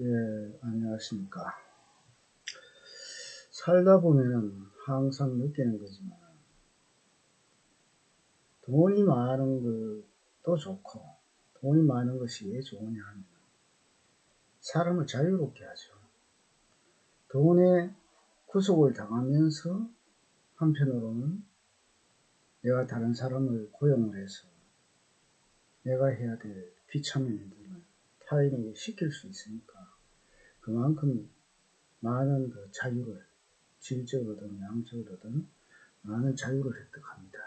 예, 안녕하십니까. 살다 보면은 항상 느끼는 거지만, 돈이 많은 것도 좋고, 돈이 많은 것이 왜 좋으냐 하면, 사람을 자유롭게 하죠. 돈에 구속을 당하면서 한편으로는 내가 다른 사람을 고용을 해서 내가 해야 될 귀찮은 일들을 타인에게 시킬 수 있으니까 그만큼 많은 그 자유를 질적으로든 양적으로든 많은 자유를 획득합니다.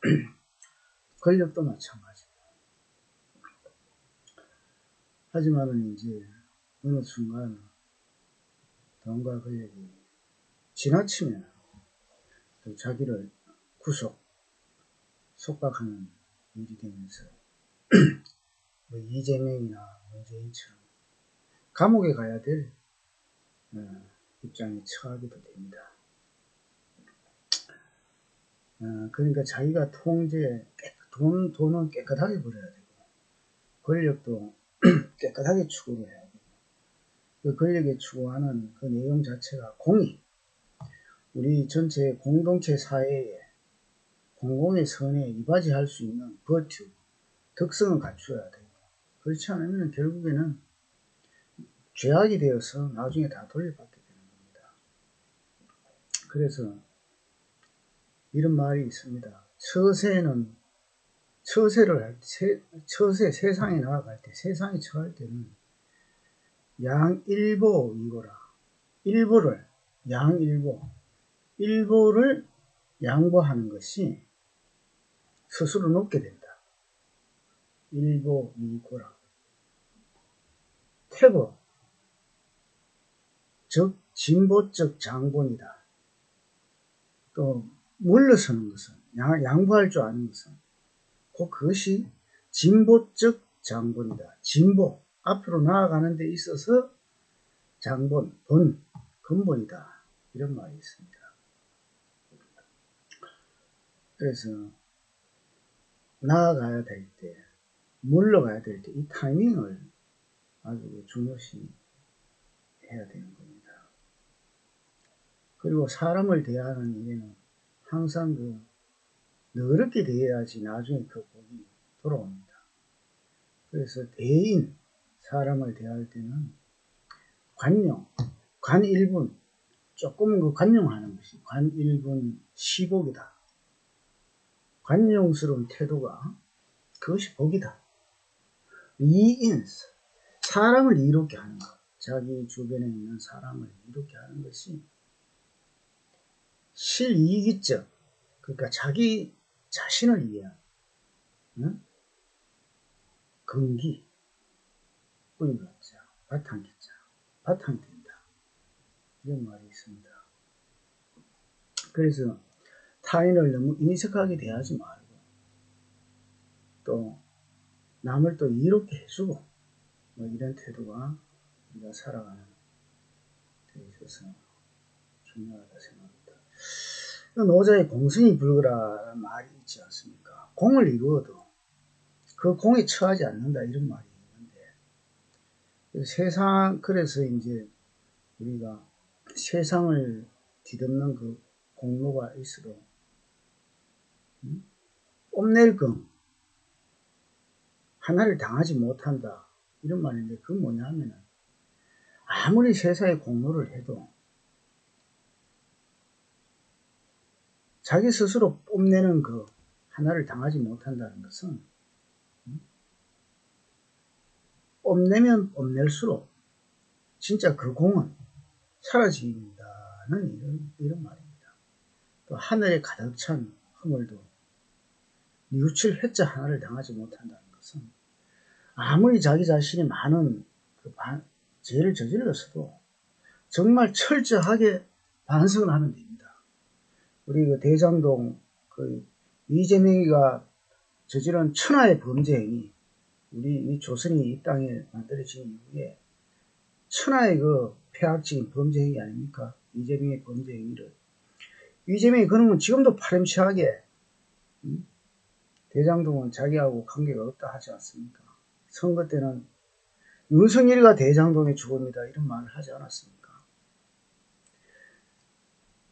권력도 마찬가지예요. 하지만은 이제 어느 순간 돈과 권력이 지나치면 또 자기를 구속, 속박하는 일이 되면서 뭐 이재명이나 문재인처럼 감옥에 가야 될 어, 입장에 처하기도 됩니다. 어, 그러니까 자기가 통제, 돈, 돈은 깨끗하게 버려야 되고 권력도 깨끗하게 추구를 해야 되고 그 권력에 추구하는 그 내용 자체가 공익, 우리 전체 공동체 사회에 공공의 선에 이바지할 수 있는 버튜, 특성을 갖추어야 되고 그렇지 않으면 결국에는 죄악이 되어서 나중에 다 돌려받게 되는 겁니다. 그래서 이런 말이 있습니다. 처세는 처세를 할 때, 처세 세상에 나아갈 때, 세상에 처할 때는 양일보 이거라. 일보를 양일보, 일보를 양보하는 것이 스스로 높게 된다. 일보 이고라. 태보, 즉 진보적 장본이다. 또 물러서는 것은 양 보할 줄 아는 것은 곧 그것이 진보적 장본이다. 진보 앞으로 나아가는 데 있어서 장본, 본, 근본이다. 이런 말이 있습니다. 그래서 나아가야 될 때, 물러가야 될 때 이 타이밍을 아주 중요시 해야 되는 겁니다. 그리고 사람을 대하는 일에는 항상 그 너렇게 대해야지 나중에 그 복이 돌아옵니다. 그래서 대인 사람을 대할 때는 관용, 관 1분, 조금 그 관용하는 것이 관 1분 시복이다. 관용스러운 태도가 그것이 복이다. 이인, 사람을 이롭게 하는 것, 자기 주변에 있는 사람을 이롭게 하는 것이 실이기적, 그러니까 자기 자신을 위한 응? 근기, 뿌리박자, 바탕기자, 바탕이 된다. 이런 말이 있습니다. 그래서 타인을 너무 인색하게 대하지 말고 또 남을 또 이롭게 해주고 뭐 이런 태도가 우리가 살아가는 데 있어서 중요하다 생각합니다. 노자의 공승이 불거라는 말이 있지 않습니까? 공을 이루어도 그 공에 처하지 않는다 이런 말이 있는데 세상 그래서 이제 우리가 세상을 뒤덮는 그 공로가 있어도 음? 뽐낼 금 하나를 당하지 못한다 이런 말인데 그 뭐냐 하면은 아무리 세상에 공로를 해도 자기 스스로 뽐내는 그 하나를 당하지 못한다는 것은 음? 뽐내면 뽐낼수록 진짜 그 공은 사라진다는 이런, 이런 말입니다. 또 하늘에 가득 찬 허물도 뉘우칠 회자 하나를 당하지 못한다는 것은 아무리 자기 자신이 많은 그 반, 죄를 저질렀어도 정말 철저하게 반성을 하면 됩니다. 우리 그 대장동 그 이재명이가 저지른 천하의 범죄 행위, 우리 이 조선이 이 땅에 만들어진 이후에 천하의 그 폐악적인 범죄 행위 아닙니까? 이재명의 범죄 행위를. 이재명이 그러면 지금도 파렴치하게 음? 대장동은 자기하고 관계가 없다 하지 않습니까? 선거 때는 윤석열이가 대장동의 주범이다 이런 말을 하지 않았습니까?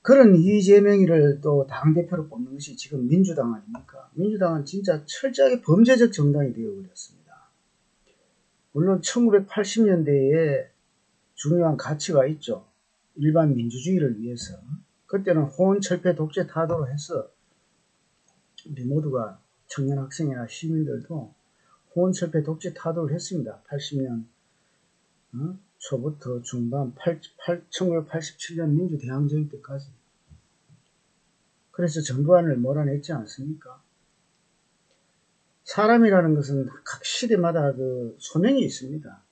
그런 이재명이를 또 당대표로 뽑는 것이 지금 민주당 아닙니까? 민주당은 진짜 철저하게 범죄적 정당이 되어버렸습니다. 물론 1980년대에 중요한 가치가 있죠. 일반 민주주의를 위해서. 그때는 호언철폐 독재 타도로 해서 우리 모두가 청년 학생이나 시민들도 호언철폐 독재 타도를 했습니다. 80년 어? 초부터 중반 8, 8, 1987년 민주대항쟁 때까지. 그래서 정부안을 몰아냈지 않습니까? 사람이라는 것은 각 시대마다 그 소명이 있습니다.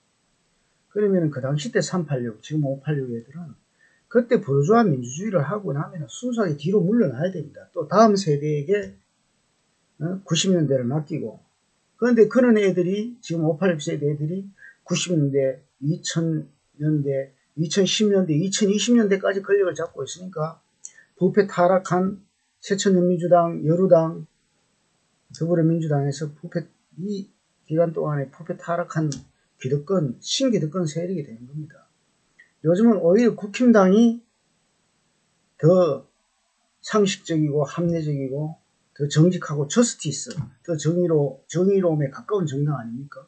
그러면 그 당시 때 386, 지금 586 애들은 그때 부르주아 민주주의를 하고 나면 순수하게 뒤로 물러나야 됩니다. 또 다음 세대에게 90년대를 어? 맡기고 그런데 그런 애들이 지금 586 세대 애들이 90년대, 2000년대, 2010년대, 2020년대까지 권력을 잡고 있으니까 부패 타락한 새천년민주당, 여루당, 더불어민주당에서 부패 이 기간 동안에 부패 타락한 기득권, 신기득권 세력이 되는 겁니다. 요즘은 오히려 국힘당이 더 상식적이고 합리적이고 더 정직하고 저스티스, 더 정의로, 정의로움에 가까운 정당 아닙니까?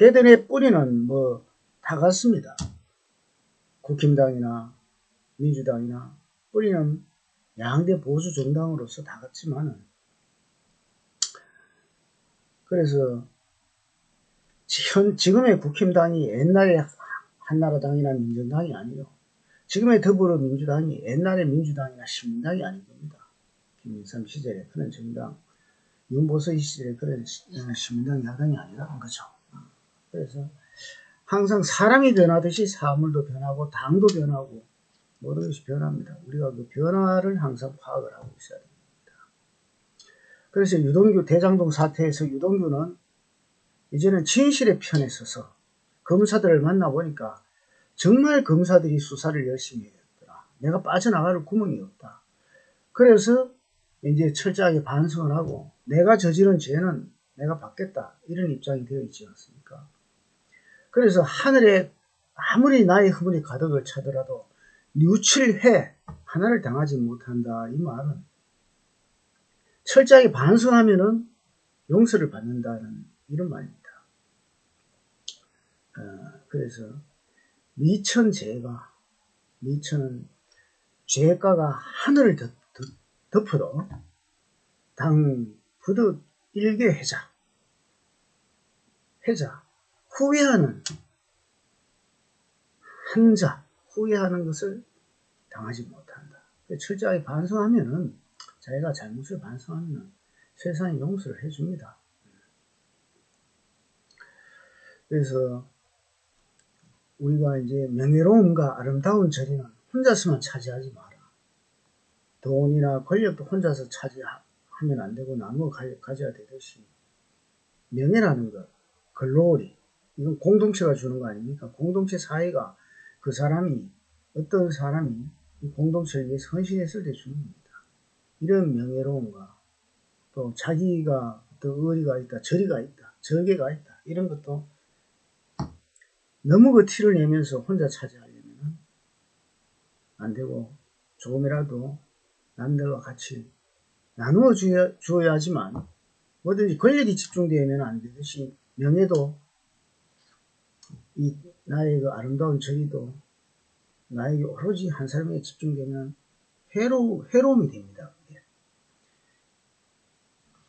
걔들의 뿌리는 뭐 다 같습니다. 국힘당이나 민주당이나 뿌리는 양대 보수 정당으로서 다 같지만은 그래서 현, 지금의 국힘당이 옛날에 한나라당이나 민정당이 아니요. 지금의 더불어민주당이 옛날의 민주당이나 신민당이 아닌 겁니다. 김일삼 시절에 그런 정당, 윤보석 시절에 그런 어, 신민당 야당이 아니라는 거죠. 그래서 항상 사람이 변하듯이 사물도 변하고 당도 변하고 모든 것이 변합니다. 우리가 그 변화를 항상 파악을 하고 있어야 됩니다. 그래서 유동규 대장동 사태에서 유동규는 이제는 진실의 편에 서서 검사들을 만나보니까 정말 검사들이 수사를 열심히 했더라. 내가 빠져나갈 구멍이 없다. 그래서 이제 철저하게 반성을 하고 내가 저지른 죄는 내가 받겠다. 이런 입장이 되어 있지 않습니까? 그래서 하늘에 아무리 나의 허물이 가득을 차더라도 뉴칠해 하나를 당하지 못한다. 이 말은 철저하게 반성하면은 용서를 받는다는 이런 말입니다. 어, 그래서 미천죄가 미천은 죄가가 하늘을 덮, 덮, 어도 당 부득 일개 해자 해자 후회하는 한자 후회하는 것을 당하지 못한다. 철저하게 반성하면은 자기가 잘못을 반성하면 세상이 용서를 해줍니다. 그래서 우리가 이제 명예로움과 아름다운 자리는 혼자서만 차지하지 마라. 돈이나 권력도 혼자서 차지하면 안 되고 나누어 가져야 되듯이 명예라는 것, 글로리 이건 공동체가 주는 거 아닙니까? 공동체 사회가 그 사람이 어떤 사람이 공동체를 위해서 헌신했을 때 주는 겁니다. 이런 명예로움과 또 자기가 또 의리가 있다, 저리가 있다, 절개가 있다 이런 것도 너무 그 티를 내면서 혼자 차지하려면 안 되고 조금이라도 남들과 같이 나누어 주어야, 주어야 하지만 뭐든지 권력이 집중되면 안 되듯이 명예도 이 나의 그 아름다운 저리도 나에게 오로지 한 사람에게 집중되면 해로, 해로움이 됩니다.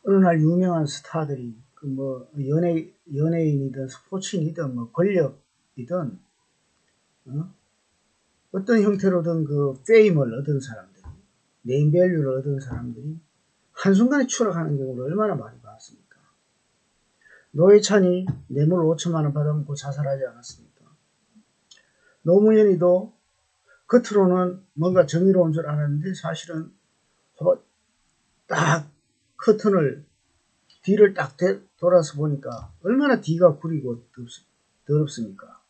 어느 날 유명한 스타들이 그 뭐 연예 연예인이든 스포츠인이든 뭐 권력이든 어? 어떤 형태로든 그 페임을 얻은 사람들이 네임밸류를 얻은 사람들이 한순간에 추락하는 경우를 얼마나 많이? 노회찬이 뇌물 5천만 원 받아먹고 자살하지 않았습니까? 노무현이도 겉으로는 뭔가 정의로운 줄 알았는데 사실은 딱 커튼을 뒤를 딱 돌아서 보니까 얼마나 뒤가 구리고 더럽습니까?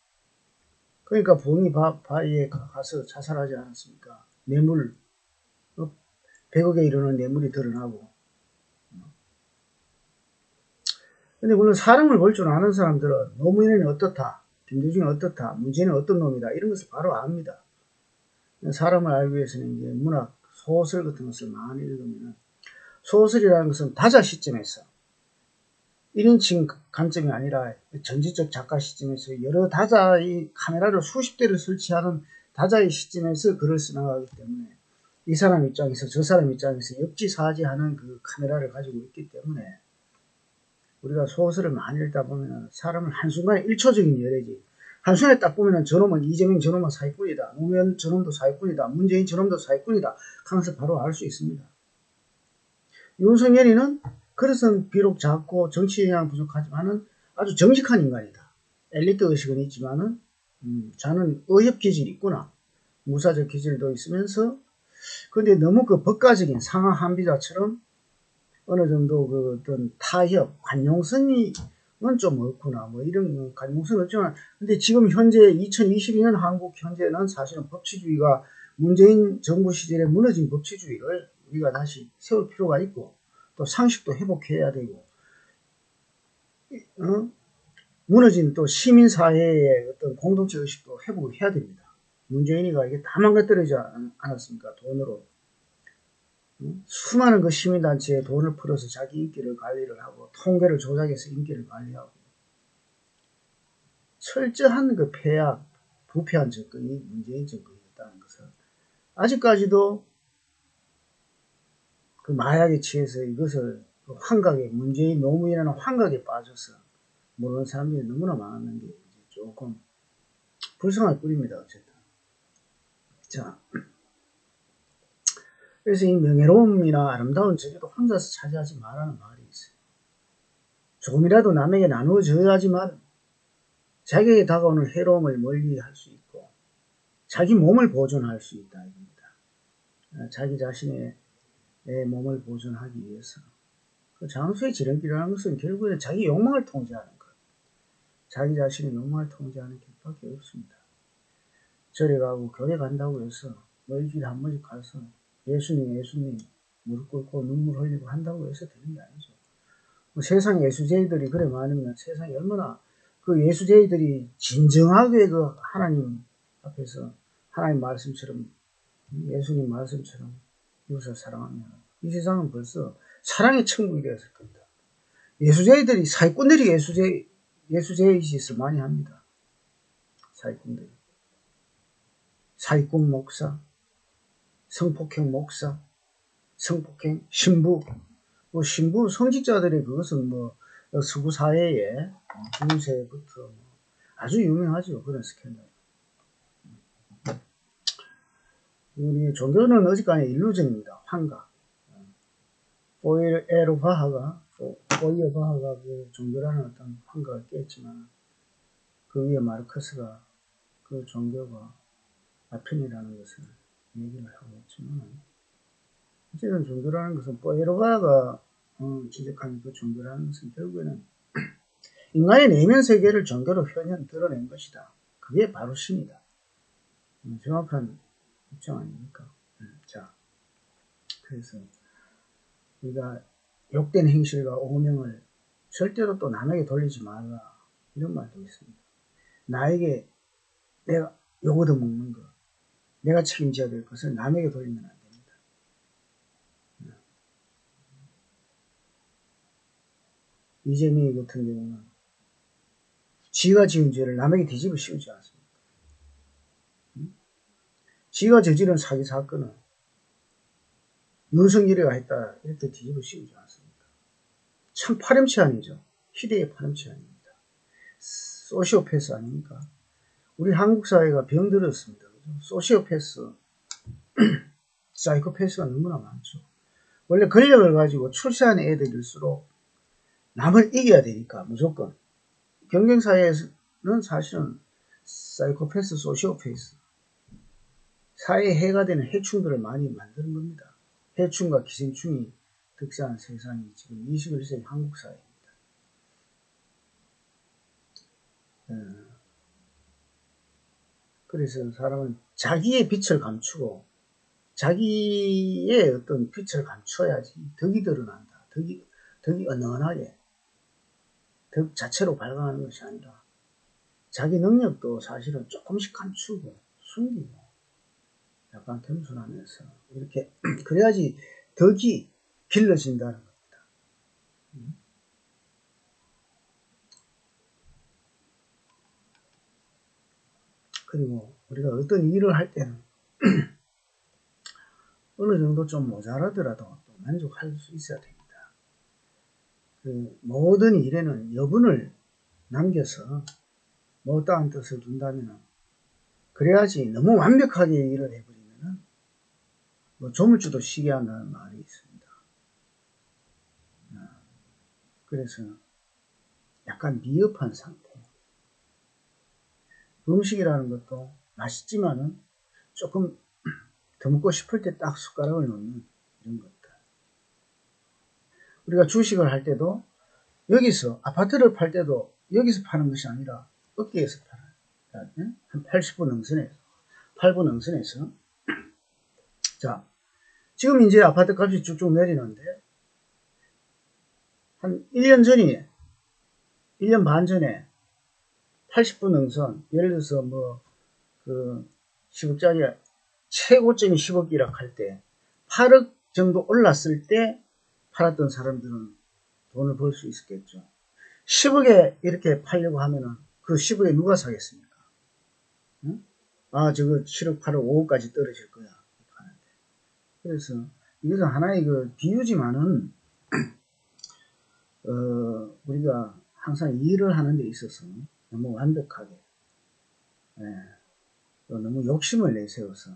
그러니까 봉이 바, 바위에 가서 자살하지 않았습니까? 뇌물 100억에 어, 이르는 뇌물이 드러나고 근데 물론 사람을 볼 줄 아는 사람들은 노무현은 어떻다, 김대중이 어떻다, 문재인은 어떤 놈이다 이런 것을 바로 압니다. 사람을 알기 위해서는 이제 문학, 소설 같은 것을 많이 읽으면 소설이라는 것은 다자 시점에서 1인칭 관점이 아니라 전지적 작가 시점에서 여러 다자의 카메라를 수십 대를 설치하는 다자의 시점에서 글을 써나가기 때문에 이 사람 입장에서 저 사람 입장에서 역지사지하는 그 카메라를 가지고 있기 때문에 우리가 소설을 많이 읽다 보면 사람을 한순간에 1초적인 열애지 한순간에 딱 보면 저놈은 이재명 저놈은 사기꾼이다 노무현 저놈도 사기꾼이다 문재인 저놈도 사기꾼이다 하면서 바로 알 수 있습니다. 윤석열이는 그래서 비록 작고 정치 영향 부족하지만은 아주 정직한 인간이다. 엘리트 의식은 있지만은 음, 자는 의협 기질이 있구나. 무사적 기질도 있으면서 근데 너무 그 법가적인 상하 한비자처럼 어느 정도 그 어떤 타협, 관용성이 좀 없구나. 뭐 이런 관용성 없지만 근데 지금 현재 2022년 한국 현재는 사실은 법치주의가 문재인 정부 시절에 무너진 법치주의를 우리가 다시 세울 필요가 있고 또 상식도 회복해야 되고 어? 무너진 또 시민사회의 어떤 공동체 의식도 회복을 해야 됩니다. 문재인이가 이게 다 망가뜨리지 않았습니까? 돈으로. 어? 수많은 그 시민단체에 돈을 풀어서 자기 인기를 관리를 하고 통계를 조작해서 인기를 관리하고 철저한 그 폐악, 부패한 접근이 문재인 정권이었다는 것을 아직까지도 그 마약에 취해서 이것을 그 환각에 문재인 노무현이라는 환각에 빠져서 모르는 사람들이 너무나 많은 게 조금 불쌍할 뿐입니다. 어쨌든. 자. 그래서 이 명예로움이나 아름다운 제주도 혼자서 차지하지 말라는 말이 있어요. 조금이라도 남에게 나누어져야지만 자기에게 다가오는 해로움을 멀리 할 수 있고 자기 몸을 보존할 수 있다. 입니다. 자기 자신의 내 몸을 보존하기 위해서 그 장수의 지름길이라는 것은 결국에 자기 욕망을 통제하는 것. 자기 자신의 욕망을 통제하는 길밖에 없습니다. 절에 가고 교회 간다고 해서 멀길 한 번씩 가서 예수님 예수님 무릎 꿇고 눈물 흘리고 한다고 해서 되는 게 아니죠. 뭐 세상 예수제이들이 그래 많으면 세상이 얼마나 그 예수제이들이 진정하게 그 하나님 앞에서 하나님 말씀처럼 예수님 말씀처럼 이웃을 사랑하면 이 세상은 벌써 사랑의 천국이 되었을 겁니다. 예수제이들이 사기꾼들이 예수제 예수제의 짓을 많이 합니다. 사기꾼들이 사기꾼 목사, 성폭행 목사, 성폭행 신부, 뭐 신부 성직자들의 그것은 뭐 서구 사회에 중세부터 뭐 아주 유명하죠 그런 스캔들. 우리 종교는 어지간히 일루전입니다. 환각. 포이에르 바하가, 포이에르 바하가 그 종교라는 어떤 환각을 깼지만, 그 위에 마르크스가 그 종교가 아편이라는 것을 얘기를 하고 있지만, 어쨌든 종교라는 것은 포에르바가 어, 지적한 그 종교라는 것은 결국에는 인간의 내면 세계를 종교로 현현 드러낸 것이다. 그게 바로 신이다. 음, 정확한 입장 아닙니까? 음, 자, 그래서 우리가 욕된 행실과 오명을 절대로 또 남에게 돌리지 말라 이런 말도 있습니다. 나에게 내가 욕 얻어먹는 것, 내가 책임져야 될 것을 남에게 돌리면 안 됩니다. 음. 이재명 같은 경우는 지가 지은 죄를 남에게 뒤집어 씌우지 않습니다. 지가 저지른 사기 사건은 윤석열이가 했다 이렇게 뒤집어 씌우지 않습니까? 참 파렴치 아니죠. 희대의 파렴치 아닙니다. 소시오패스 아닙니까? 우리 한국 사회가 병들었습니다. 소시오패스, 사이코패스가 너무나 많죠. 원래 권력을 가지고 출세한 애들일수록 남을 이겨야 되니까 무조건 경쟁사회에서는 사실은 사이코패스, 소시오패스 사회에 해가 되는 해충들을 많이 만드는 겁니다. 해충과 기생충이 득세한 세상이 지금 21세기 한국 사회입니다. 예. 그래서 사람은 자기의 빛을 감추고 자기의 어떤 빛을 감춰야지 덕이 드러난다. 덕이, 덕이 은은하게 덕 자체로 발광하는 것이 아니라 자기 능력도 사실은 조금씩 감추고 숨기고 약간 겸손하면서 이렇게 그래야지 덕이 길러진다는 겁니다. 그리고 우리가 어떤 일을 할 때는 어느 정도 좀 모자라더라도 또 만족할 수 있어야 됩니다. 그 모든 일에는 여분을 남겨서 못다한 뜻을 둔다면 그래야지 너무 완벽하게 일을 해버리면 뭐 조물주도 쉬게 한다는 말이 있습니다. 아, 그래서 약간 미흡한 상태. 음식이라는 것도 맛있지만은 조금 더 먹고 싶을 때 딱 숟가락을 놓는 이런 것들. 우리가 주식을 할 때도 여기서 아파트를 팔 때도 여기서 파는 것이 아니라 어깨에서 팔아요. 한 80분 능선에서 8분 능선에서 자 지금 이제 아파트 값이 쭉쭉 내리는데 한 1년 전이 1년 반 전에 80분 능선 예를 들어서 뭐 그 10억짜리 최고점이 10억이라 할 때 8억 정도 올랐을 때 팔았던 사람들은 돈을 벌 수 있었겠죠. 10억에 이렇게 팔려고 하면은 그 10억에 누가 사겠습니까? 응? 아, 저거 7억, 8억, 5억까지 떨어질 거야. 하는데. 그래서 이것은 하나의 그 비유지만은, 어, 우리가 항상 일을 하는 데 있어서 너무 완벽하게, 예, 너무 욕심을 내세워서,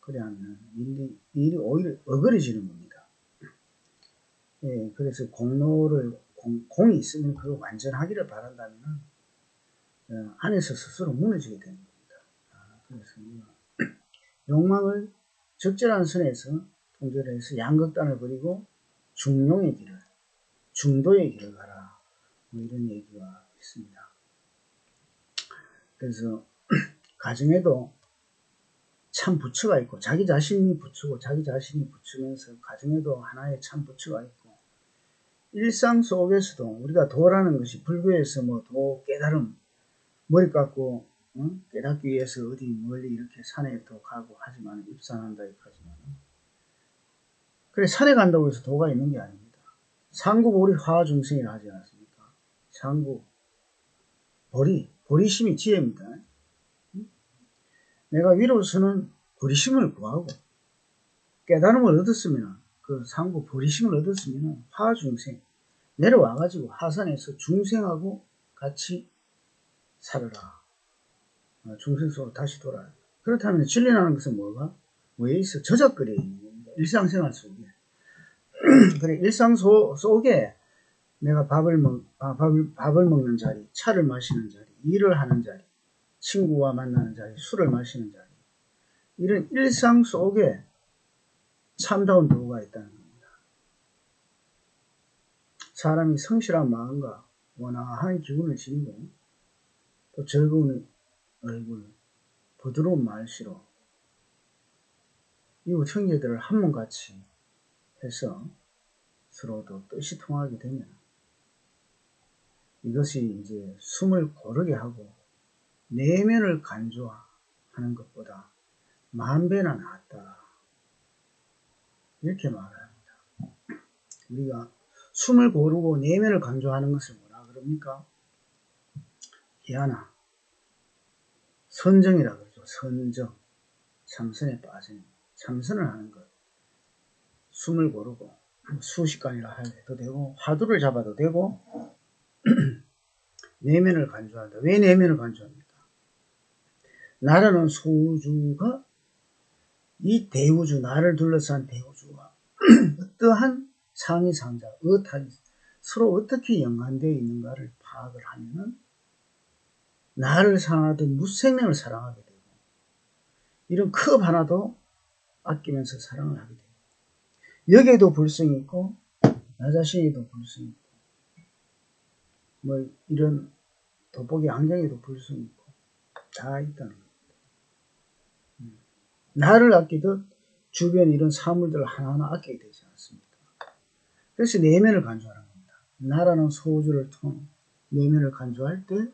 그래 하면 일이, 일이 오히려 어그러지는 겁니다. 예, 그래서 공로를, 공, 공이 있으면 그걸 완전하기를 바란다면, 어, 안에서 스스로 무너지게 되는 겁니다. 아, 그래서 욕망을 적절한 선에서 통제해서 양극단을 버리고 중용의 길을, 중도의 길을 가라. 뭐 이런 얘기가 있습니다. 그래서 가정에도 참 부처가 있고 자기 자신이 부처고 자기 자신이 부처면서 가정에도 하나의 참 부처가 있고 일상 속에서도 우리가 도라는 것이 불교에서 뭐 도 깨달음 머리 깎고 어? 깨닫기 위해서 어디 멀리 이렇게 산에 또 가고 하지만 입산한다 이렇게 하지만 그래 산에 간다고 해서 도가 있는 게 아닙니다. 상구보리 화중생이라 하지 않습니까? 상구 보리 보리심이 지혜입니다. 내가 위로서는 보리심을 구하고 깨달음을 얻었으면 그 상구 보리심을 얻었으면 화중생 내려와가지고 하산에서 중생하고 같이 살아라. 어, 중생 속으로 다시 돌아야 그렇다면 진리라는 것은 뭐가? 뭐에 있어? 겁니다. 일상생활 속에. 그래, 일상 소, 속에 내가 밥을 먹, 아, 밥을, 밥을 먹는 자리, 차를 마시는 자리, 일을 하는 자리, 친구와 만나는 자리, 술을 마시는 자리. 이런 일상 속에 참다운 도가 있다는 겁니다. 사람이 성실한 마음과 원화한 기운을 지니고 또 즐거운 얼굴, 부드러운 말씨로 이웃 형제들을 한 몸같이 해서 서로도 뜻이 통하게 되면 이것이 이제 숨을 고르게 하고 내면을 간주하는 것보다 만 배나 낫다. 이렇게 말합니다. 우리가 숨을 고르고 내면을 간주하는 것을 뭐라 그럽니까? 희하나 선정이라 그러죠. 선정. 참선에 빠진 참선을 하는 것. 숨을 고르고 수시간이라 해도 되고 화두를 잡아도 되고 내면을 간주한다. 왜 내면을 간주합니까? 나라는 소주가 이 대우주, 나를 둘러싼 대우주가 어떠한 상위 상자, 어떠한 서로 어떻게 연관되어 있는가를 파악을 하면은 나를 사랑하던 무생명을 사랑하게 되고 이런 컵 하나도 아끼면서 사랑을 하게 되고 여기에도 불성이 있고 나 자신에도 불성이 있고 뭐 이런 돋보기 안경에도 불성이 있고 다 있다는 겁니다. 음. 나를 아끼듯 주변 이런 사물들을 하나하나 아끼게 되지 않습니까? 그래서 내면을 간주하는 겁니다. 나라는 소주를 통 내면을 간주할 때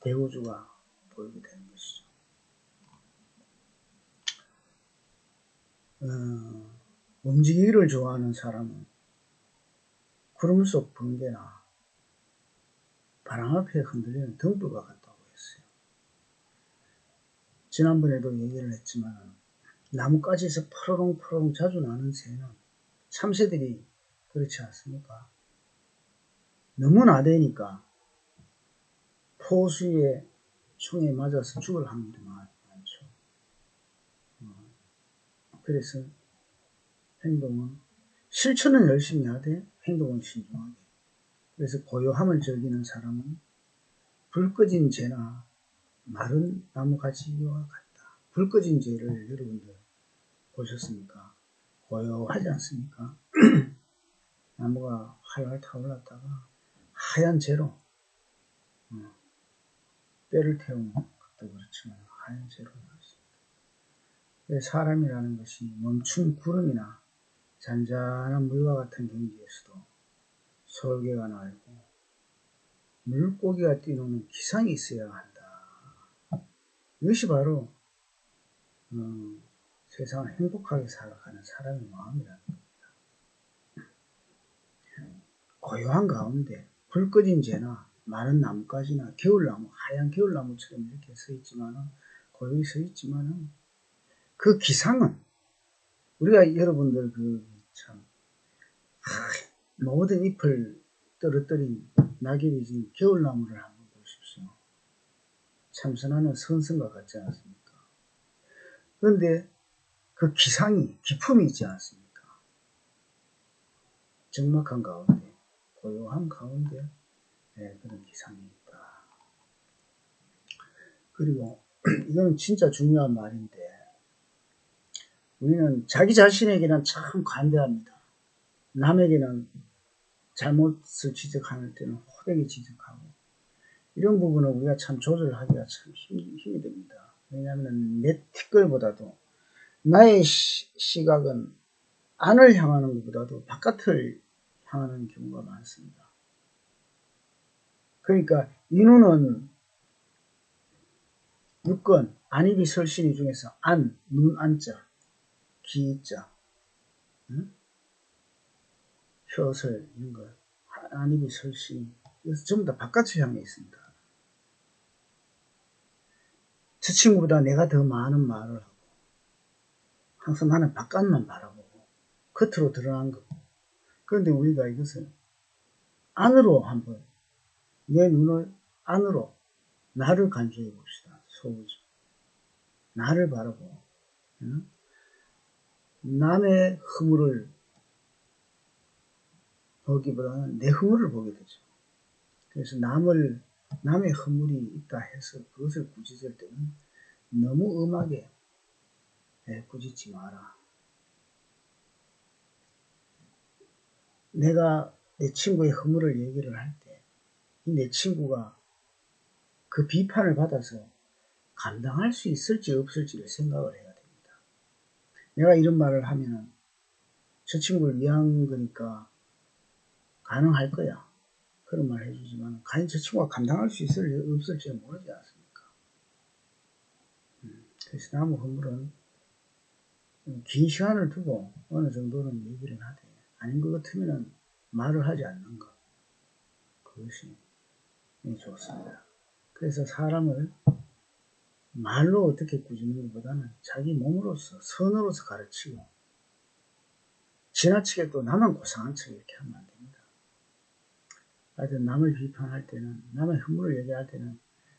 대우주가 보이게 되는 것이죠. 어, 움직이기를 좋아하는 사람은 구름 속 번개나 바람 앞에 흔들리는 등불과 같다고 했어요. 지난번에도 얘기를 했지만 나뭇가지에서 푸르릉푸르릉 자주 나는 새는 참새들이 그렇지 않습니까? 너무 나대니까 포수의 총에 맞아서 죽을 확률이 많죠. 어, 그래서 행동은 실천은 열심히 하되 행동은 신중하게. 그래서 고요함을 즐기는 사람은 불 꺼진 재나 마른 나무가지와 같다. 불 꺼진 재를 여러분들 보셨습니까? 고요하지 않습니까? 나무가 활활 타올랐다가 하얀 재로 어, 때를 태우는 것도 그렇지만 하얀 재로. 사람이라는 것이 멈춘 구름이나 잔잔한 물과 같은 경지에서도 설계가 날고 물고기가 뛰노는 기상이 있어야 한다. 이것이 바로 어, 세상을 행복하게 살아가는 사람의 마음이라는 겁니다. 고요한 가운데 불 꺼진 재나 많은 나뭇가지나 겨울나무, 하얀 겨울나무처럼 이렇게 서 있지만은, 고요히 서 있지만은, 그 기상은, 우리가 여러분들 그, 참, 모든 잎을 떨어뜨린 낙엽이 진 겨울나무를 한번 보십시오. 참선하는 선선과 같지 않습니까? 그런데 그 기상이, 기품이 있지 않습니까? 적막한 가운데, 고요한 가운데, 네, 그런 기상이 있다. 그리고 이건 진짜 중요한 말인데 우리는 자기 자신에게는 참 관대합니다. 남에게는 잘못을 지적하는 때는 호되게 지적하고 이런 부분을 우리가 참 조절하기가 참 힘, 힘이 됩니다. 왜냐하면 내 티끌보다도 나의 시, 시각은 안을 향하는 것보다도 바깥을 향하는 경우가 많습니다. 그러니까 인우는 육건 안입이 설신이 중에서 안, 눈 안자, 기자, 응? 혀설 이런 거 안입이 설신 이것서 전부 다 바깥을 향해 있습니다. 저 친구보다 내가 더 많은 말을 하고 항상 나는 바깥만 바라보고 겉으로 드러난 거. 그런데 우리가 이것을 안으로 한번 내 눈을 안으로 나를 간주해 봅시다. 소우죠. 나를 바라보. 응? 남의 허물을 보기보다는 내 허물을 보게 되죠. 그래서 남을 남의 허물이 있다 해서 그것을 꾸짖을 때는 너무 음하게 꾸짖지 마라. 내가 내 친구의 허물을 얘기를 할 때 내 친구가 그 비판을 받아서 감당할 수 있을지 없을지를 생각을 해야 됩니다. 내가 이런 말을 하면은 저 친구를 위한 거니까 가능할 거야. 그런 말 해주지만 과연 저 친구가 감당할 수 있을지 없을지 모르지 않습니까? 음, 그래서 나무 허물은 긴 시간을 두고 어느 정도는 얘기를 하되 아닌 것 같으면 말을 하지 않는 것 그것이 좋습니다. 그래서 사람을 말로 어떻게 꾸짖는 것보다는 자기 몸으로서 선으로서 가르치고 지나치게 또 나만 고상한 척 이렇게 하면 안 됩니다. 하여튼 남을 비판할 때는 남의 흠물을 얘기할 때는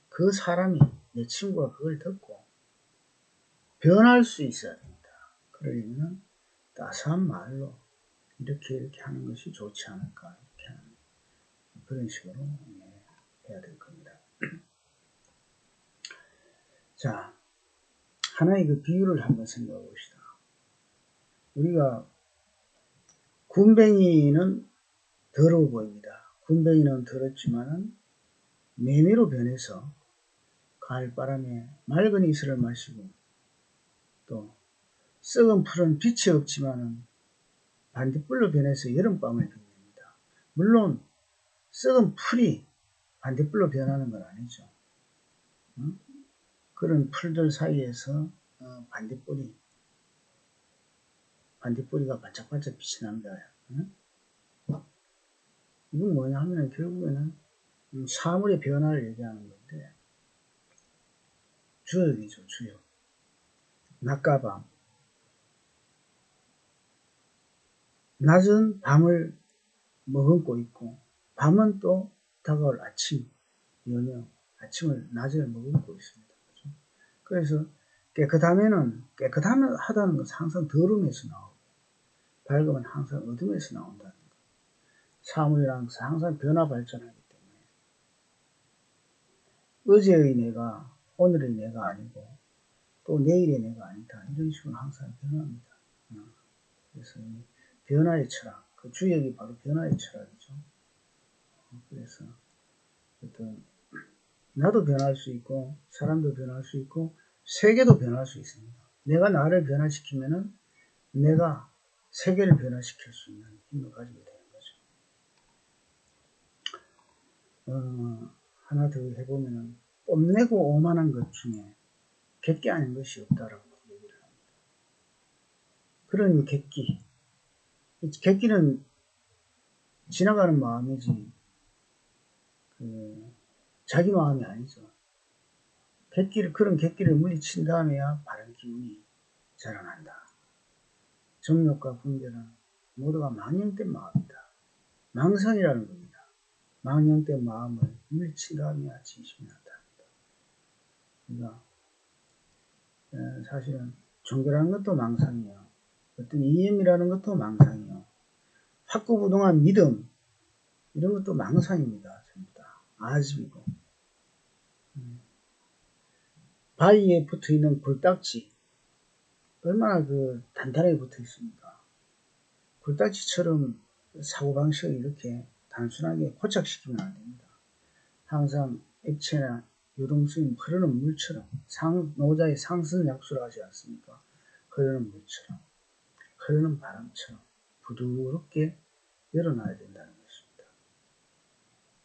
그 사람이 내 친구가 그걸 듣고 변할 수 있어야 됩니다. 그러려면 따스한 말로 이렇게 이렇게 하는 것이 좋지 않을까 이렇게 하는 그런 식으로 해야 될 겁니다. 자, 하나의 그 비유를 한번 생각해 봅시다. 우리가 군뱅이는 더러워 보입니다. 군뱅이는 더럽지만은 매미로 변해서 가을바람에 맑은 이슬을 마시고 또 썩은 풀은 빛이 없지만은 반딧불로 변해서 여름밤을 빛냅니다. 물론 썩은 풀이 반딧불로 변하는 건 아니죠. 응? 그런 풀들 사이에서 어, 반딧불이 반딧불이가 반짝반짝 빛이 납니다. 응? 이건 뭐냐 하면 결국에는 음, 사물의 변화를 얘기하는 건데 주역이죠 주역 낮과 밤 낮은 밤을 머금고 있고 밤은 또 다가올 아침 연녁 아침을 낮에 머금고 있습니다. 그렇죠? 그래서 깨끗하면은 깨끗하다는 것은 항상 더러움에서 나오고 밝으면 항상 어둠에서 나온다는 것. 것은 항상 변화 발전하기 때문에 어제의 내가 오늘의 내가 아니고 또 내일의 내가 아니다 이런 식으로 항상 변합니다. 어. 그래서 변화의 철학 그 주역이 바로 변화의 철학이죠. 어, 그래서 어떤 나도 변할 수 있고 사람도 변할 수 있고 세계도 변할 수 있습니다. 내가 나를 변화시키면은 내가 세계를 변화시킬 수 있는 힘을 가지게 되는 거죠. 어, 하나 더 해보면은 뽐내고 오만한 것 중에 객기 아닌 것이 없다라고 얘기를 합니다. 그런 객기, 객기는 지나가는 마음이지 그 자기 마음이 아니죠. 객기를, 그런 객기를 물리친 다음에야 바른 기운이 자라난다. 정욕과 분별은 모두가 망령된 마음이다. 망상이라는 겁니다. 망령된 마음을 물리친 다음에야 진심이 나타납니다. 그러니까 사실은 종교라는 것도 망상이요. 어떤 이념이라는 것도 망상이요. 확고부동한 믿음 이런 것도 망상입니다. 전부 다 아집이고 음. 바위에 붙어 있는 굴딱지 얼마나 그 단단하게 붙어 있습니까? 굴딱지처럼 사고방식을 이렇게 단순하게 고착시키면 안 됩니다. 항상 액체나 유동성이 흐르는 물처럼 상, 노자의 상승 약수를 하지 않습니까? 흐르는 물처럼 흐르는 바람처럼 부드럽게 열어놔야 된다는 것입니다.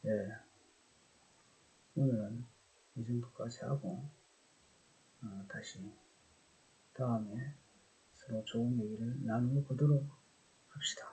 예. 오늘은 이 정도까지 하고 어, 다시 다음에 서로 좋은 얘기를 나누어 보도록 합시다.